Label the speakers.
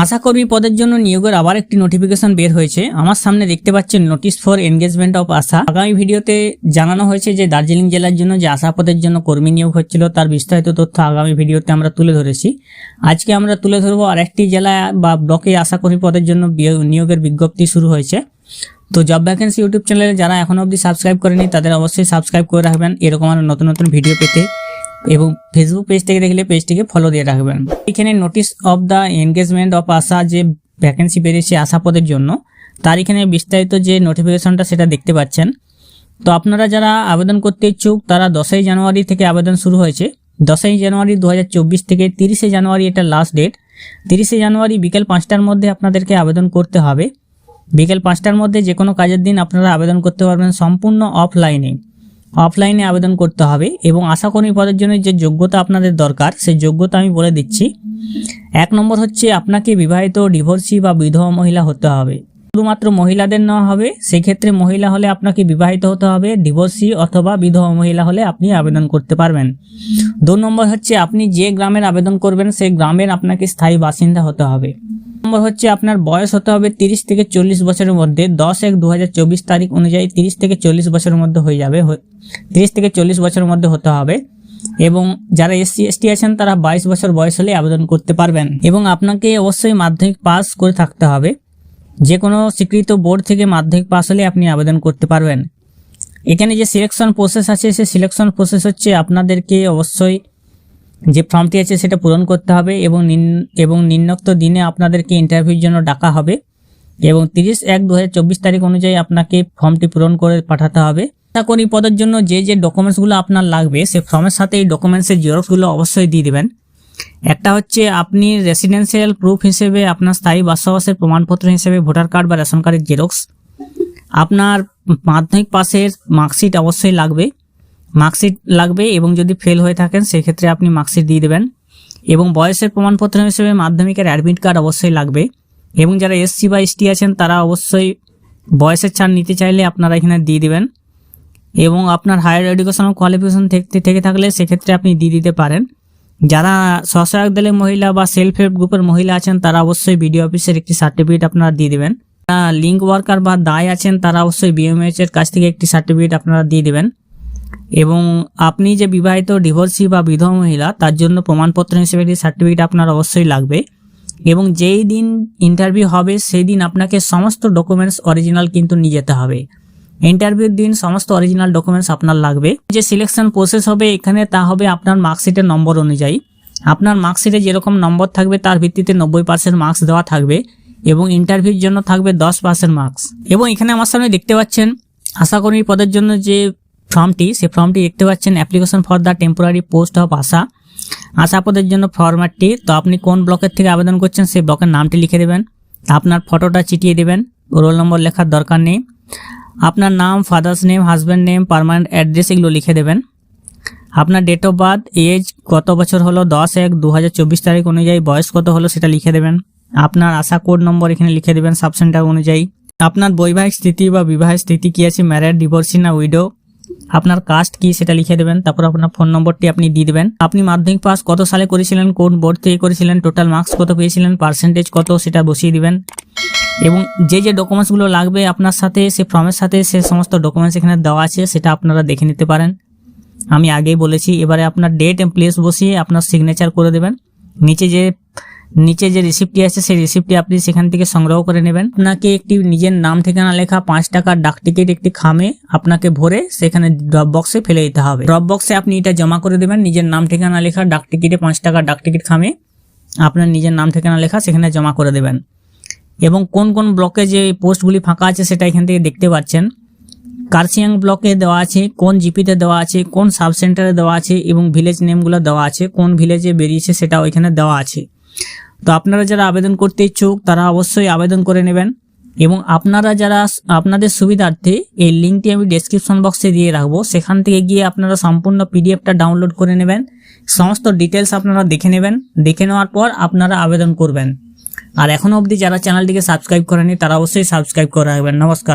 Speaker 1: আশাকর্মী পদের জন্য নিয়োগের আবার একটি নোটিফিকেশন বের হয়েছে। আমার সামনে দেখতে পাচ্ছেন notice for engagement of ASHA. আগামী ভিডিওতে জানানো হয়েছে যে দার্জিলিং জেলার জন্য যে আশা পদের জন্য কর্মী নিয়োগ হচ্ছিল, তার বিস্তারিত তথ্য আগামী ভিডিওতে আমরা তুলে ধরেছি। আজকে আমরা তুলে ধরবো আরেকটি জেলা বা ব্লকে আশাকর্মী পদের জন্য নিয়োগের বিজ্ঞপ্তি শুরু হয়েছে। তো জব ভ্যাকেন্সি ইউটিউব চ্যানেলে যারা এখনও অবধি সাবস্ক্রাইব করেনি, তাদের অবশ্যই সাবস্ক্রাইব করে রাখবেন। এরকম আরও নতুন নতুন ভিডিও পেতে এবং ফেসবুক পেজ থেকে দেখলে পেজটিকে ফলো দিয়ে রাখবেন। এখানে notice of the engagement of ASHA যে ভ্যাকেন্সি বেরিয়েছে আশা পদের জন্য, তার এখানে বিস্তারিত যে নোটিফিকেশনটা সেটা দেখতে পাচ্ছেন। তো আপনারা যারা আবেদন করতে ইচ্ছুক, তারা দশই জানুয়ারি থেকে আবেদন শুরু হয়েছে। দশই জানুয়ারি দু হাজার চব্বিশ থেকে তিরিশে জানুয়ারি এটা লাস্ট ডেট তিরিশে জানুয়ারি বিকেল পাঁচটার মধ্যে আপনাদেরকে আবেদন করতে হবে। বিকেল পাঁচটার মধ্যে যে কোনো কাজের দিন আপনারা আবেদন করতে পারবেন সম্পূর্ণ অফলাইনে অফলাইনে আবেদন করতে হবে এবং আশাকর্মী পদের জন্য যে যোগ্যতা আপনাদের দরকার, সেই যোগ্যতা আমি বলে দিচ্ছি। এক নম্বর হচ্ছে আপনাকে বিবাহিত ডিভোর্সি বা বিধবা মহিলা হতে হবে। শুধুমাত্র মহিলাদের নেওয়া হবে, সেক্ষেত্রে মহিলা হলে আপনাকে বিবাহিত হতে হবে ডিভোর্সি অথবা বিধবা মহিলা হলে আপনি আবেদন করতে পারবেন। দু নম্বর হচ্ছে আপনি যে গ্রামের আবেদন করবেন, সেই গ্রামের আপনাকে স্থায়ী বাসিন্দা হতে হবে। নম্বর হচ্ছে আপনার বয়স হতে হবে তিরিশ থেকে চল্লিশ বছরের মধ্যে। দশ এক দু তারিখ অনুযায়ী তিরিশ থেকে চল্লিশ বছরের মধ্যে হয়ে যাবে। তিরিশ থেকে চল্লিশ বছরের মধ্যে হতে হবে। এবং যারা এসসি, এসটি আছেন, তারা বাইশ বছর বয়স হলে আবেদন করতে পারবেন। এবং আপনাকে অবশ্যই মাধ্যমিক পাস করে থাকতে হবে। যে কোনো স্বীকৃত বোর্ড থেকে মাধ্যমিক পাস হলে আপনি আবেদন করতে পারবেন। এখানে যে সিলেকশন প্রসেস আছে, সেই সিলেকশন প্রসেস হচ্ছে আপনাদেরকে অবশ্যই যে ফর্মটি আছে সেটা পূরণ করতে হবে এবং এবং নিম্নোক্ত দিনে আপনাদেরকে ইন্টারভিউর জন্য ডাকা হবে এবং তিরিশ এক দু তারিখ অনুযায়ী আপনাকে ফর্মটি পূরণ করে পাঠাতে হবে। চাকরি পদের জন্য যে যে ডকুমেন্টসগুলো আপনার লাগবে, সে ফর্মের সাথে এই ডকুমেন্টসের জেরক্সগুলো অবশ্যই দিয়ে দেবেন। একটা হচ্ছে আপনি রেসিডেন্সিয়াল প্রুফ হিসেবে আপনার স্থায়ী বাসবাসের প্রমাণপত্র হিসেবে ভোটার কার্ড বা রেশন কার্ডের জেরক্স আপনার মাধ্যমিক পাসের মার্কশিট অবশ্যই লাগবে। মার্কশিট লাগবে এবং যদি ফেল হয়ে থাকেন, সেক্ষেত্রে আপনি মার্কশিট দিয়ে দেবেন। এবং বয়সের প্রমাণপত্র হিসেবে মাধ্যমিকের অ্যাডমিট কার্ড অবশ্যই লাগবে। এবং যারা এসসি বা এসটি আছেন, তারা অবশ্যই বয়সের ছাড় নিতে চাইলে আপনারা এখানে দিয়ে দিবেন। এবং আপনার হায়ার এডুকেশনাল কোয়ালিফিকেশন থেকে থেকে থাকলে সেক্ষেত্রে আপনি দিয়ে দিতে পারেন। যারা স্বসহায়ক দলের মহিলা বা সেলফ হেল্প গ্রুপের মহিলা আছেন, তারা অবশ্যই বিডিও অফিসের একটি সার্টিফিকেট আপনারা দিয়ে দেবেন। লিঙ্ক ওয়ার্কার বা দায় আছেন, তারা অবশ্যই বিএমএইচ এর কাছ থেকে একটি সার্টিফিকেট আপনারা দিয়ে দেবেন। এবং আপনি যে বিবাহিত ডিভোর্সি বা বিধবা মহিলা, তার জন্য প্রমাণপত্র হিসেবে একটি সার্টিফিকেট আপনার অবশ্যই লাগবে। এবং যেই দিন ইন্টারভিউ হবে, সেই দিন আপনাকে সমস্ত ডকুমেন্টস অরিজিনাল কিন্তু নিয়ে যেতে হবে। ইন্টারভিউর দিন সমস্ত অরিজিনাল ডকুমেন্টস আপনার লাগবে। যে সিলেকশন প্রসেস হবে, এখানে তা হবে আপনার মার্কশিটের নম্বর অনুযায়ী। আপনার মার্কশিটে যেরকম নম্বর থাকবে, তার ভিত্তিতে নব্বই পার্সেন্ট মার্কস দেওয়া থাকবে এবং ইন্টারভিউর জন্য থাকবে দশ পার্সেন্ট মার্কস এবং এখানে আমার সামনে দেখতে পাচ্ছেন আশাকর্মী পদের জন্য যে ফর্মটি, সেই ফর্মটি দেখতে পাচ্ছেন application for the temporary post of ASHA ASHA পদের জন্য ফরম্যাটটি তো আপনি কোন ব্লকের থেকে আবেদন করছেন সেই ব্লকের নামটি লিখে দেবেন, আপনার ফটোটা চিটিয়ে দেবেন রোল নম্বর লেখার দরকার নেই। আপনার নাম father's name husband name permanent address এগুলো লিখে দেবেন। আপনার ডেট অফ বার্থ এজ কত বছর হলো, দশ এক দু তারিখ অনুযায়ী, বয়স কত হলো সেটা লিখে দেবেন। আপনার আশা কোড নম্বর এখানে লিখে দেবেন সাবসেন্টার অনুযায়ী। আপনার বৈবাহিক স্থিতি বা বিবাহের স্থিতি কী আছে ম্যারেড ডিভোর্সি না উইডো আপনার কাস্ট কি সেটা লিখে দেবেন, তারপর আপনার ফোন নম্বরটি আপনি দিয়ে দেবেন। আপনি মাধ্যমিক পাস কত সালে করেছিলেন, কোন বোর্ড থেকে করেছিলেন টোটাল মার্কস কত পেয়েছিলেন পার্সেন্টেজ কত সেটা বসিয়ে দিবেন। এবং যে যে ডকুমেন্টসগুলো লাগবে আপনার সাথে, সে ফর্মের সাথে, সে সমস্ত ডকুমেন্টস এখানে দেওয়া আছে, সেটা আপনারা দেখে নিতে পারেন। আমি আগেই বলেছি, এবারে আপনার ডেট এন্ড প্লেস বসিয়ে আপনার সিগনেচার করে দেবেন। নিচে যে নিচে যে রিসিপ্টটি আছে, সেই রিসিপ্টটি আপনি সেখান থেকে সংগ্রহ করে নেবেন। আপনাকে একটি নিজের নাম, ঠিকানা লেখা পাঁচ টাকার ডাক টিকিট, একটি খামে আপনাকে ভরে সেখানে ড্রপ বক্সে ফেলে দিতে হবে। ড্রপ বক্সে আপনি এটা জমা করে দেবেন, নিজের নাম, ঠিকানা লেখা ডাক টিকিটে পাঁচ টাকার ডাক টিকিট খামে আপনার নিজের নাম, ঠিকানা লেখা সেখানে জমা করে দেবেন। এবং কোন কোন ব্লকে যে পোস্টগুলি ফাঁকা আছে সেটা এখান থেকে দেখতে পাচ্ছেন। কার্সিয়াং ব্লকে দেওয়া আছে, কোন জিপিতে দেওয়া আছে, কোন সাব সেন্টারে দেওয়া আছে এবং ভিলেজ নেমগুলো দেওয়া আছে, কোন ভিলেজে বেরিয়েছে সেটা ওইখানে দেওয়া আছে। তো আপনারা যারা আবেদন করতে ইচ্ছুক, তারা অবশ্যই আবেদন করে নেবেন এবং আপনারা যারা আপনাদের সুবিধার্থে এই লিঙ্কটি আমি ডেসক্রিপশন বক্সে দিয়ে রাখব। সেখান থেকে গিয়ে আপনারা সম্পূর্ণ পিডিএফটা ডাউনলোড করে নেবেন। সমস্ত ডিটেলস আপনারা দেখে নেবেন। দেখে নেওয়ার পর আপনারা আবেদন করবেন। আর এখনও অবধি যারা চ্যানেলটিকে সাবস্ক্রাইব করেনি তারা অবশ্যই সাবস্ক্রাইব করে রাখবেন। নমস্কার।